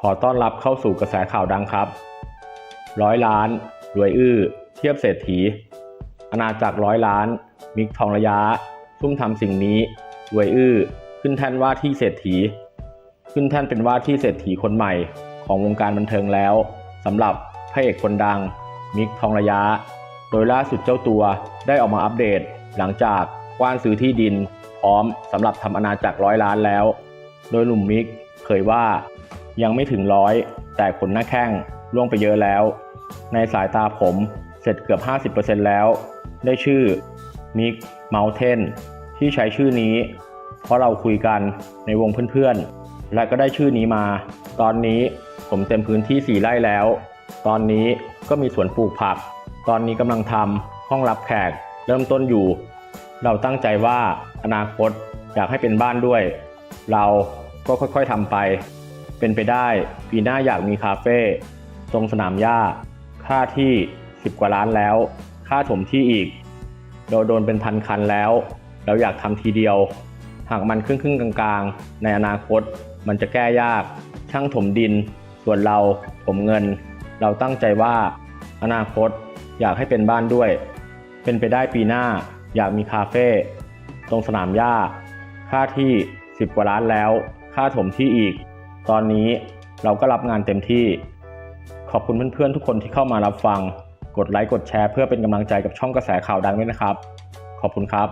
ขอต้อนรับเข้าสู่กระแสข่าวดังครับ ร้อยล้าน รวยอื้อ เทียบเศรษฐี อาณาจักรร้อยล้าน มิกทองระยะซุ่มทำสิ่งนี้ รวยอื้อ ขึ้นแท่นว่าที่เศรษฐี ขึ้นแท่นเป็นว่าที่เศรษฐีคนใหม่ของวงการบันเทิงแล้วสำหรับพระเอกคนดัง มิกทองระยะ โดยล่าสุดเจ้าตัวได้ออกมาอัปเดต หลังจากกว้านซื้อที่ดิน พร้อมสำหรับทำอาณาจักรร้อยล้านแล้ว โดยหนุ่มมิกเผยว่า ยังไม่ถึงร้อย แต่ขนหน้าแข้งล่วงไปเยอะแล้ว ในสายตาผมเสร็จเกือบ 50%แล้ว ได้ชื่อมิกเมลเทนที่ใช้ชื่อนี้ เพราะเราคุยกันในวงเพื่อนๆ และก็ได้ชื่อนี้มา ตอนนี้ผมเต็มพื้นที่ 4 ไร่แล้ว ตอนนี้ก็มีสวนปลูกผัก ตอนนี้กำลังทำห้องรับแขก เริ่มต้นอยู่ เราตั้งใจว่าอนาคตอยากให้เป็นบ้านด้วย เราก็ค่อยๆทำไป เป็นไปได้ปีหน้าอยากมีคาเฟ่ตรงสนามหญ้า ค่าที่ 10 กว่าล้านแล้ว ค่าถมที่อีก เราโดนเป็นพันคันแล้ว เราอยากทำทีเดียว หากมันครึ่งครึ่งๆกลางๆ ในอนาคตมันจะแก้ยาก ช่างถมดิน ส่วนเราถมเงิน เราตั้งใจว่า อนาคตอยากให้เป็นบ้านด้วย เป็นไปได้ปีหน้าอยากมีคาเฟ่ตรงสนามหญ้า ค่าที่ 10 กว่าล้านแล้ว ค่าถมที่อีก ตอนนี้เราก็รับงานเต็มที่ ขอบคุณเพื่อนๆทุกคนที่เข้ามารับฟัง กดไลค์กดแชร์เพื่อเป็นกำลังใจกับช่องกระแสข่าวดังด้วยนะครับ ขอบคุณครับ